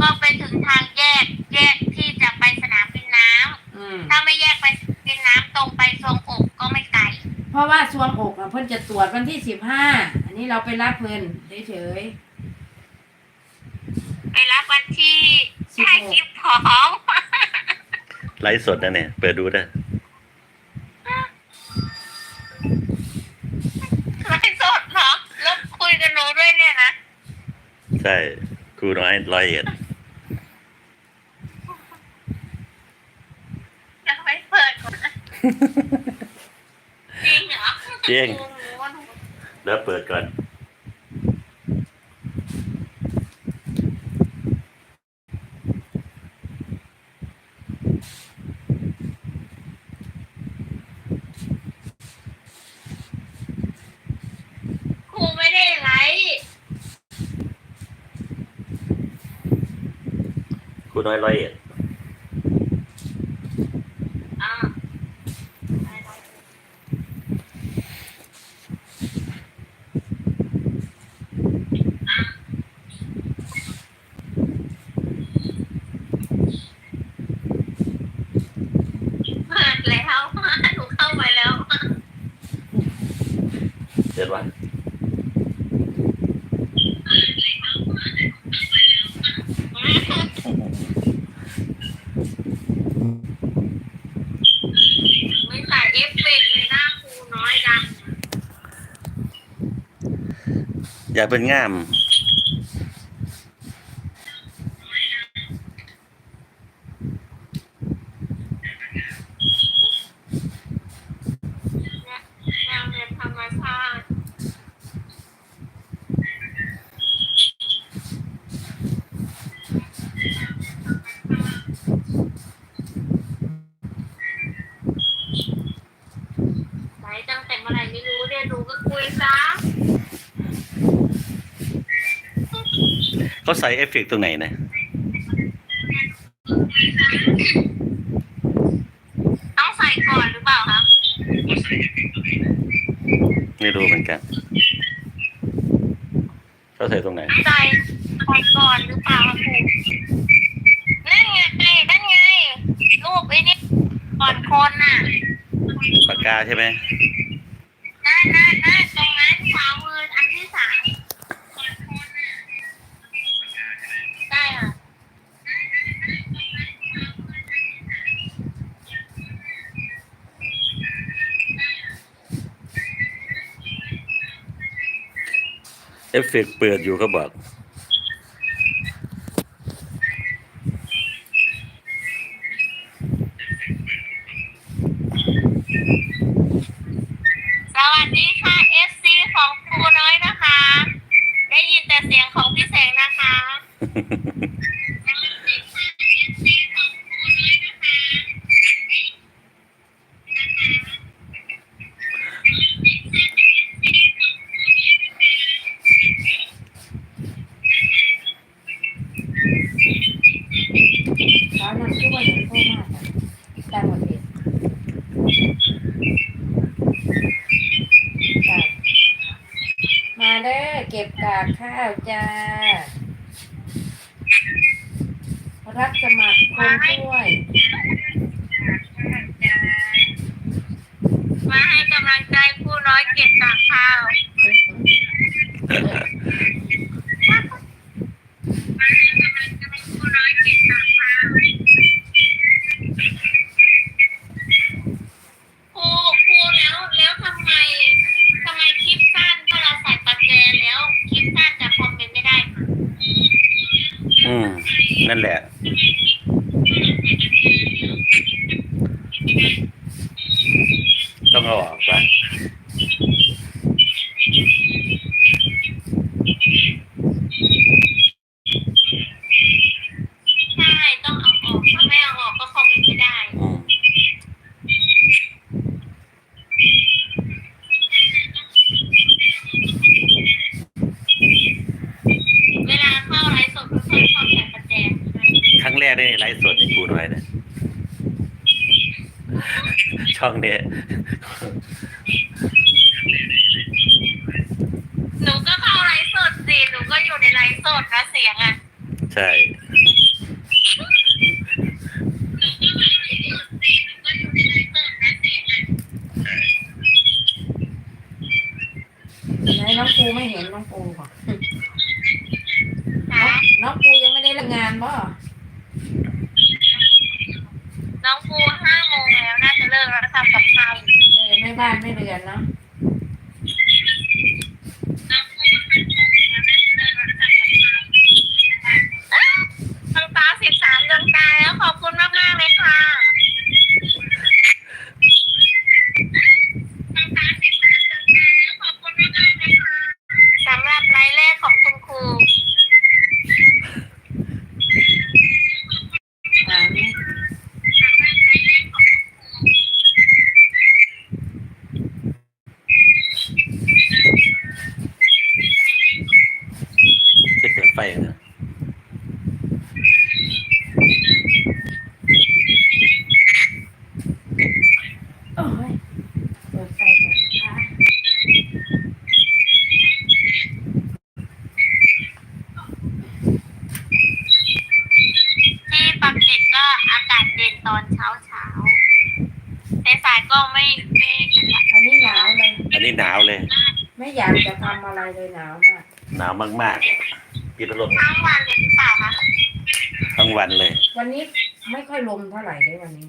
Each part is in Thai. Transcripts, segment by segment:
ก็ไปถึงทางแยกแยกที่จะไปสนามบินน้ำอืมถ้าไม่แยกไปสนามบินน้ำตรงไปทรวงอกก็ไม่ไกลเพราะว่าซวงอกอะเพิ่นจะตรวจวันที่สิบห้าอันนี้เราไปรับเพิ่นเฉยไปรับวันที่สิบแค่หกคลิปพร้อมไลฟ์สดนะเนี่ย เปิดดูได้ ไลฟ์สดเหรอแล้วคุยกันรู้ด้วยเนี่ยนะ ใช่ ครูน้อยร้อยเอ็ด ยัง ไม่เปิดก่อนจริงเหรอจริงโอ้โหแล้วเปิดก่อน ครูไม่ได้ไลฟ์ครูน้อยร้อยเอ็ด อ่าเปิดแล้ว หนูเข้าไปแล้ว เดี๋ยวว่า ไม่ใส่เอฟเฟกต์เลยหน้าครูน้อยดัง อย่าเป็นง่าม แนวเรียนธรรมชาติ ไหนตั้งแต่เมื่อไหร่ไม่รู้เรียนรู้ก็คุยซะ เขา ใส่เอฟเฟกต์ตรงไหนนะต้องใส่ก่อนหรือเปล่าคะไม่รู้เหมือนกันเขาใส่ตรงไหน ใส่ใส่ก่อนหรือเปล่าคะครูนั่นไงนั่นไงรูปไอ้นี่ก่อนคนน่ะปากกาใช่ไหม นั่นนั่นนั่นตรงนั้นขวามืออันที่สามก่อนคนน่ะได้ค่ะ เอฟเฟกต์เปิดอยู่เขาบอก สวัสดีค่ะ FC ของครูน้อยนะคะ ได้ยินแต่เสียงของพี่แสงนะคะ ๆเช้านั้นคือว่าเห็นโทรมากแต่หมดเหตุจ้ะมาเด้อเก็บกากข้าวจ้า รับสมัคร คนช่วย มาให้กำลังใจคู่น้อยเกียรตากพาว มาให้กำลังใจครูน้อยเก็บตากข้าวครูครูแล้วแล้วทำไมทำไมคลิปสั้นถ้าเราใส่ปัจเจยแล้วคลิปสั้นจะคอมเมนต์ไม่ได้ค่ะ อืม นั่นแหละ ต้องเอาออกไป ใช่ต้องเอาออกถ้าไม่เอาออกก็คอมเมนต์ไม่ได้ อืมเวลาเข้าไลฟ์สดเพื่อนชอบใส่ปัจเจใช่ไหมครั้งแรกได้ไลฟ์สดในครูน้อยนะ ช่องเนี้ย หนูก็เข้าไลฟ์สดสิ หนูก็อยู่ในไลฟ์สดนะเสียงอะ ใช่ ไหนน้อง ปูไม่เห็นน้องปูก่อนค่ะน้องปูยังไม่ได้เลิกงานบ่น้องปูห้าโมงแล้วน่าจะเลิกแล้วทำกับข้าวอยู่เออไม่บ้านไม่เรือนเนาะ น้องตาสิบสามดวงตาแล้วขอบคุณมากมากๆเลยค่ะสำหรับไลน์แรกของคุณครู ถามนี่ จะเปิดไฟนะ โอ้ยเปิดไฟก่อนนะคะ ที่ปักเกร็ดก็อากาศเย็นตอนเช้าเช้า ๆสายๆก็ไม่ไม่เย็นละอันนี้หนาวเลย อันนี้หนาวเลย ไม่อยากจะทำอะไรเลยหนาวมากหนาวมากๆปิดพัดลมทั้งวันเลยหรือเปล่าคะทั้งวันเลย วันนี้ไม่ค่อยลมเท่าไหร่เลยวันนี้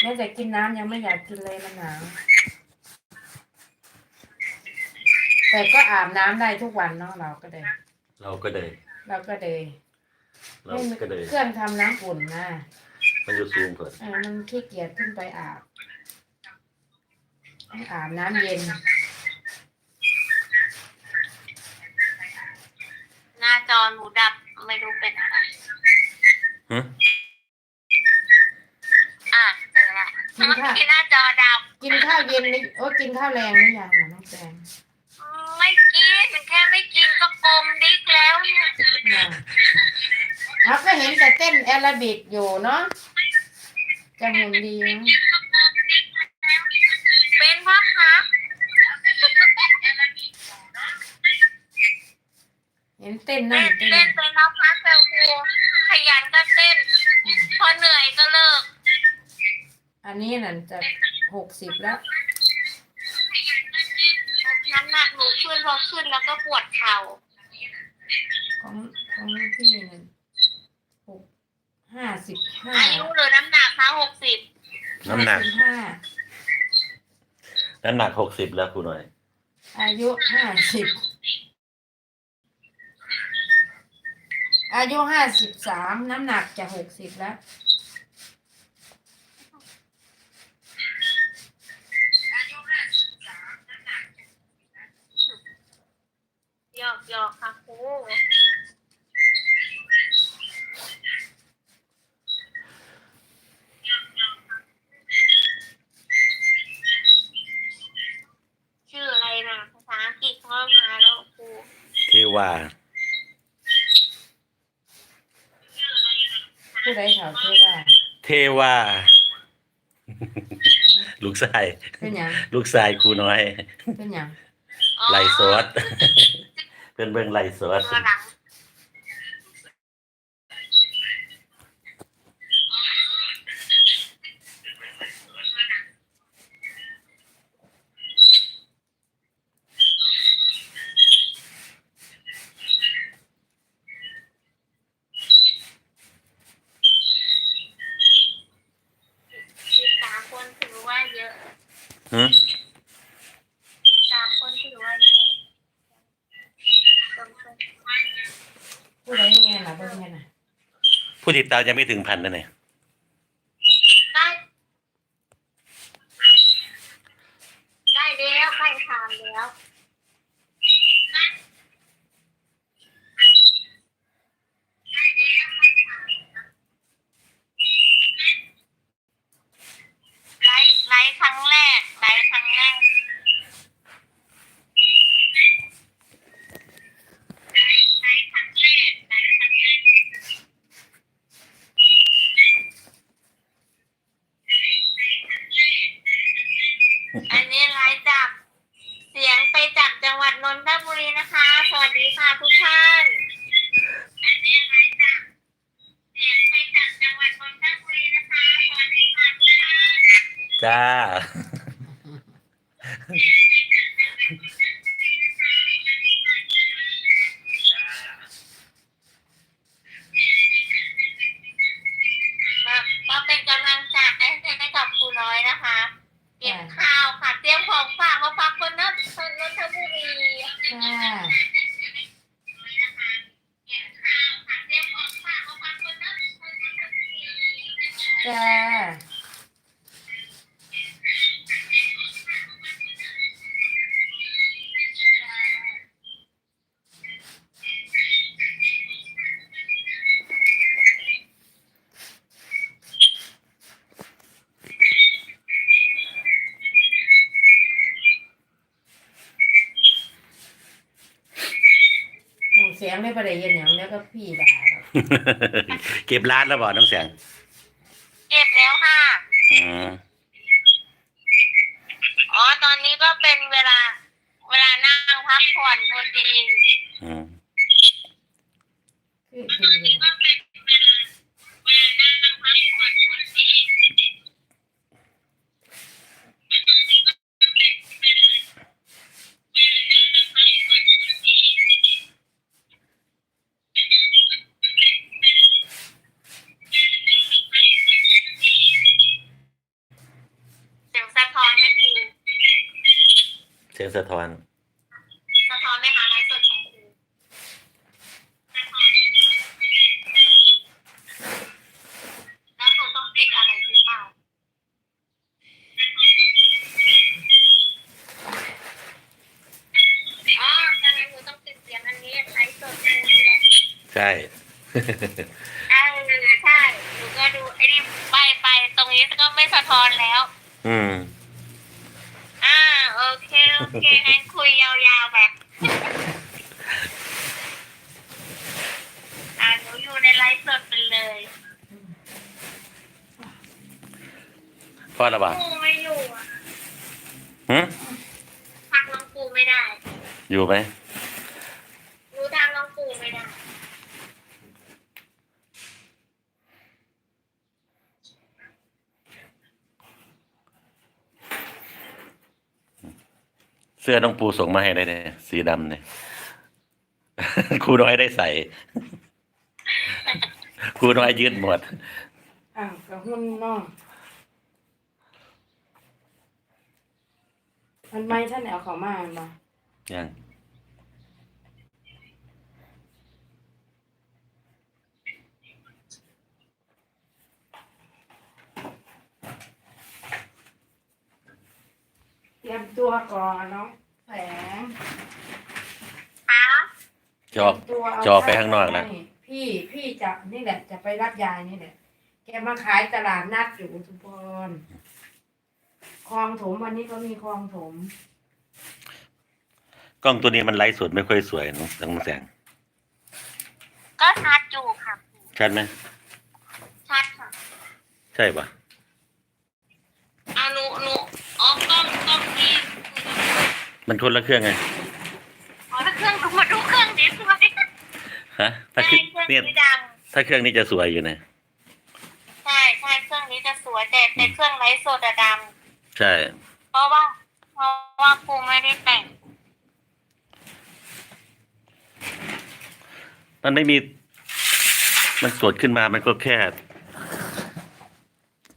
แม้แต่กินน้ำยังไม่อยากกินเลยมันหนาวแต่ก็อาบน้ำได้ทุกวันเนาะเราก็เลย เราก็เลย เราก็เลย เราก็เลยเครื่องทำน้ำอุ่นนะมันจะซูมก่อนเออมันขี้เกียจขึ้นไปอาบต้องอาบน้ำเย็น หน้าจอหนูดับไม่รู้เป็นอะไรหึอะเจอละกินข้าว ที่หน้าจอดับ กินข้าวเย็นนี่โอ้กินข้าวแรงหรือยังอะน้องแจงไม่กินแค่ไม่กินก็กลมดิกแล้วเนี่ยยัง เราก็เห็นแต่เต้นแอโรบิกอยู่เนาะจะหุ่นดีนะเป็นเพราะคะเห็นเต้นเล่นั่งนเต้นเล่นเป็นเพราะพักเซลครูขยันก็เต้น พอเหนื่อยก็เลิก อันนี้นั่นจะหกสิบแล้วน้ำหนักหนูขึ้นพอขึ้นแล้วก็ปวดเข่าของของพี่นั่นหก ห้าสิบห้าอายุหรือน้ำหนักคะหกสิบน้ำหนัก ห้าน้ำหนักหกสิบแล้วครูหน่อย อายุห้าสิบอายุห้าสิบสามน้ำหนักจะหกสิบแล้วหยอกหยอกค่ะครูชื่ออะไรนะภาษาอังกฤษเขามาแล้วครู เท วาผู้ใดเขาเทว่า เทวา ลูกชายเป็นหยังลูกชายครูน้อยเป็นหยังอ๋อไล่สดเป็นเบื้องไล่สด ตัวหลัง สิบสามคนถือว่าเยอะ หึ สิบสามคนถือว่าเยอะตรงๆ ผู้ใดยังไงล่ะเบิ่งไงน่ะ ผู้ ติดตามยังไม่ถึงพันนะเนี่ย ได้ได้แล้วใกล้ทานแล้วไลฟ์ไลฟ์ครั้งแรกไลฟ์ครั้งแรกไลฟ์ครั้งแรกไลฟ์ครั้งแรก ท่านอันนี้อะไรจ้ะเสียงไปจากจังหวัดนนทบุรีนะคะสวัสดีค่ะทุกท่าน จ้า มาก็เป็นกำลังใจให้ให้กับครูน้อยนะคะ เก็บข้าวค่ะ เตรียมของฝากมาฝากคนนนคนนนทบุรี ค่ะ เก็บข้าวค่ะเตรียมของฝากมาฝากคนนนคนนนทบุรี จ้า แสียงไม่ประเดี๋ยวอย่างแล้วก็พี่ด่าเรา เก็บร้านแล้วบอกน้องแสง เก็บแล้วค่ะ อืม อ๋อ ตอนนี้ก็เป็นเวลา เวลานั่งพักผ่อนพอดี อืม คือดีเลย ก็เป็นเวลาเวลานั่งพักผ่อนพอดี เสียงสะท้อนไม่คือ เสียงสะท้อน สะท้อนไหมคะไลฟ์สดของครูสะท้อนแล้วหนูต้องปิดอะไรหรือเปล่าอ๋อใช่หนูต้องปิดเสียงอันนี้ไลฟ์สดครูนี่แหละใช่ใช่ใช่หนูก็ดูไอ้นี่ไปไปตรงนี้ก็ไม่สะท้อนแล้ว อืมอ่า โอเคโอเคงั้นคุยยาวๆไปอ่าหนูอยู่ในไลฟ์สดไปเลยพ่อระบาดปูไม่อยู่อะหืมทักน้องปูไม่ได้ อยู่ไหม หนูทักน้องปูไม่ได้ เสื้อน้องปูส่งมาให้ได้เนี่ยสีดำเนี่ยครูน้อยได้ใส่ครูน้อยยืดหมดอ้าวกับหุ้นน้องมันไม่ท่านเอาเขามาอันบ่ยัง เตรียมตัวก่อนน้องแสงคะจอบเตรียมตัวเาจอไปข้างนอกนะให้พี่พี่จะนี่แหละ จะไปรับยายนี่แหละ แกมาขายตลาดนัดอยู่ทุกคนคลองถมวันนี้ก็มีคลองถม กล้องตัวนี้มันไลฟ์สดไม่ค่อยสวยน้องน้องแสงก็ชัดอยู่ค่ะชัดไหมชัดค่ะ ใช่ปะ เอาหนูหนูอ๋อกล้องกล้องที่ มันคนละเครื่องไงอ๋อถ้าเครื่องดูมาดูเครื่องนี้สวยฮะถ้าใช่เครื่องเครื่องเนี่ยนี้ดังถ้าเครื่องนี้จะสวยอยู่นะใช่ใช่เครื่องนี้จะสวยแต่แต่เครื่องไลฟ์สดอะดังใช่ เพราะว่าเพราะว่าครูไม่ได้แต่ง มันไม่มี มันสดขึ้นมามันก็แค่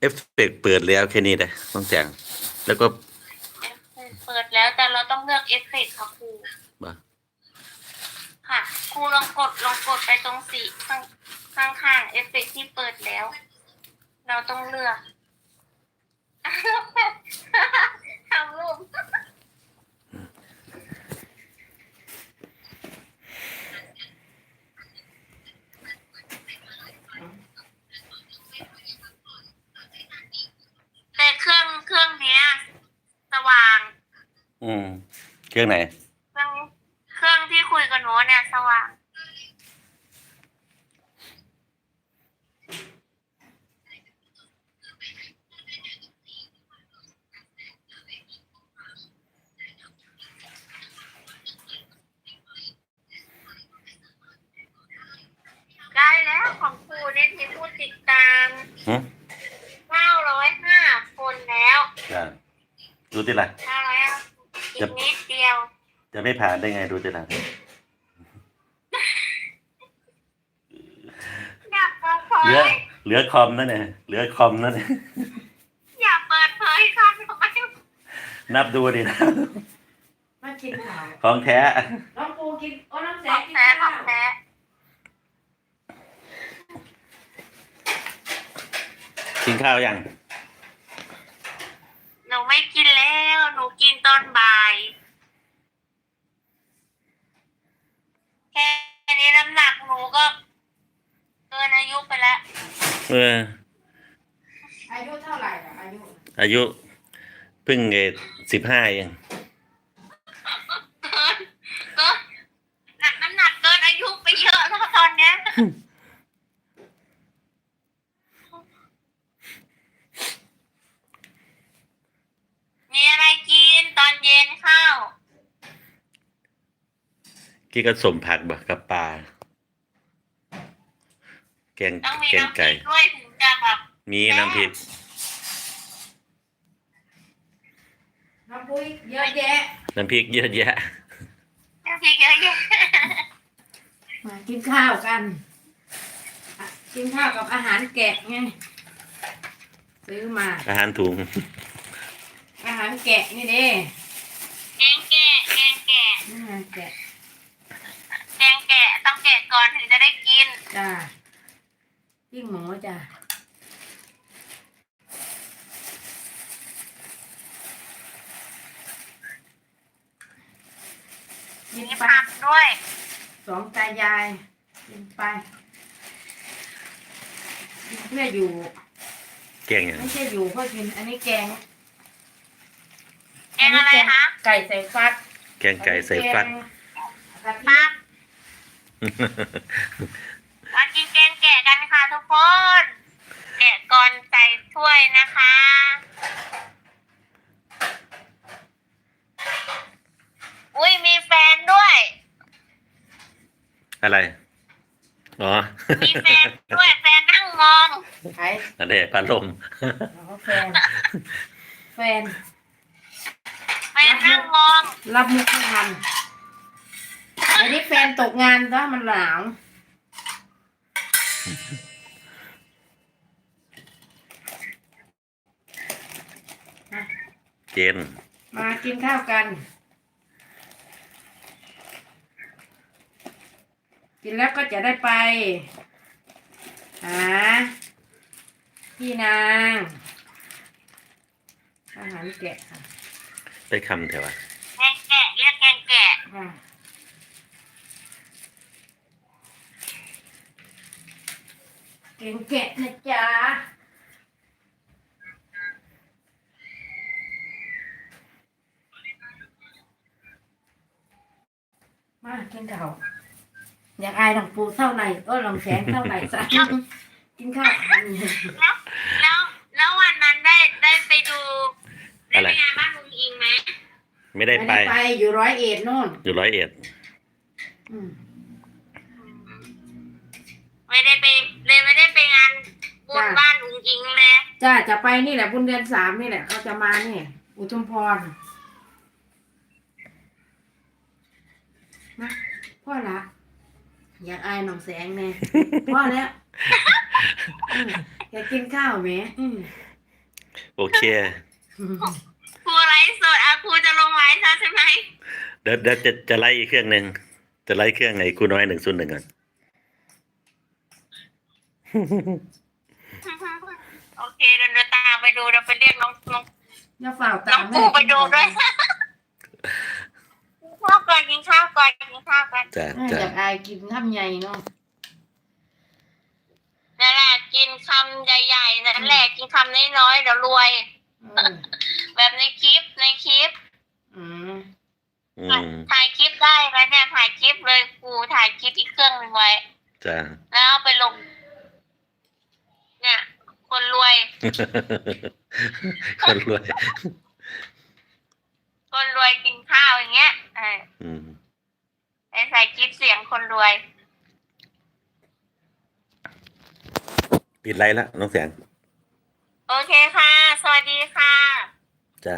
เอฟเฟกต์เปิดแล้วแค่นี้เลยต้องแจงแล้วก็ เปิดแล้วแต่เราต้องเลือกเอฟเฟกต์ค่ะครูมาค่ะครูลองกดลองกดไปตรงสีข้างข้างข้างเอฟเฟกต์ที่เปิดแล้ว เราต้องเลือกทำรูป อืม เครื่องไหน เครื่องเครื่องที่คุยกับหนูเนี่ยสว่าง ได้แล้วของครูเนี่ยที่พูดติดตามอยห้าคนแล้วดูติดอะไร 5 0 5 อีกนิดเดียว จะไม่ผ่านได้ไงดูติละอยากเปิดเผเหลือยเหลือคอมนั่นเนี่ยเหลือคอมนั่นเนี่ยอยากเปิดเผยค่ะทำไมนับดูดินะมากินข้าวของแท้น้องปูกินโอ้น้องแสของงกินแท้ขข้าองวแท้กินข้าวยัง หนูไม่กินแล้ว หนูกินตอนบ่าย แค่นี้น้ำหนักหนูก็เกินอายุไปแล้วเออ อายุเท่าไหร่อะอายุอายุเพิ่งสิบห้าเองเกินเกินหนักน้ำหนักเกินอายุไปเยอะแล้วตอนเนี้ย มีอะไรกินตอนเย็นข้าว กี่ก็สมผักบ่กับปลาแกงต้องมีแกงน้ำพไก่ ริกด้วยถึงจะแบบมีน้ำพริกน้องปุ้ยเยอะแยะ น้ำพริกเยอะแยะ น้ำพริกเยอะแยะมากินข้าวกันอะกินข้าวกับอาหารแกะไง ซื้อมา อาหารถุง อาหารแกะนี่เด้แกงแกะแกงแกะอาหารแกะ แกงแกะต้องแกะก่อนถึงจะได้กิน จ้าปิ้งหมูจ้ากินมีไปผักด้วย สองตายายกินไปกินเพื่ออยู่ แกงอย่างไม่ใช่อยู่เพื่อกิน อันนี้แกงแกงอะไรคะ ไก่ใส่ฟักแกงไก่ใส่ฟักกะทิ ผัก มากินแกงแกะกันค่ะทุกคน แกะก่อนใส่ถ้วยนะคะ อุ้ยมีแฟนด้วย อะไร อ๋อมีแฟนด้วยแฟนนั่งมองไข่อันนี้พัดลมอ๋อแฟน แฟน แฟนนั่งมอง รับมุกไม่ทันเดี๋ยวนี้แฟนตกงานถ้ามันหนาว เจน มากินข้าวกัน กินแล้วก็จะได้ไป หา พี่นางอาหารแกะค่ะ ไปคำเถอะวะ แกงแกะเรียกแกงแกะ ค่ะ เก่งแกะนะจ๊ะมากินข้าวอยากอายหลวงปูเท่าไหร่ก็หลวงแสงเท่าไหร่สักกินข้าวกันแล้วแล้วแล้ววันนั้นได้ได้ไปดูได้ไปงานบ้านลุงอิงไหมไม่ได้ไป ไปอยู่ร้อยเอ็ดโน่นอยู่ร้อยเอ็ดอืมไม่ได้ไป เลยไม่ได้ไปงานบุญจ้ะ บ้านลุงอิงเลย จ้าจะไปนี่แหละบุญเดือนสามนี่แหละเขาจะมานี่อุทุมพรนะพ่อละอยากอายหนองแสงแน่ พ่อแล้วอืมอยากกินข้าวไหมอืมโอเค ครูไลฟ์สดอะครูจะลงไลฟ์แล้วใช่ไหมเดี๋ยวเดี๋ยวจะจะไล่อีกเครื่องหนึ่งจะไล่เครื่องไหนครูน้อยหนึ่งศูนย์หนึ่งก่อน โอเคเดี๋ยวเราตามไปดูเดี๋ยวไปเรียกน้องน้องอย่าฝ่าวน้ตาองมปูไปดูด้วยกินข้าวก่อนกินข้าวก่อนกินข้าวก่อนจ้ะแม่จ้ะอยากอายกินข้ามใหญ่เนาะนั่นแหละกินคำใหญ่ๆนั่นแหละกินคำน้อยๆเดี๋ยวรวย เออแบบในคลิปในคลิป อืมอืมถ่ายคลิปได้ไหมเนี่ยถ่ายคลิปเลยครูถ่ายคลิปอีกเครื่องหนึ่งไว้ จ้ะแล้วเอาไปลง เนี่ย คนรวย คนรวย คนรวยกินข้าวอย่างเงี้ยเอออืมไปใส่คลิปเสียงคนรวย ปิดไลน์ละน้องแสง โอเคค่ะ สวัสดีค่ะ จ้า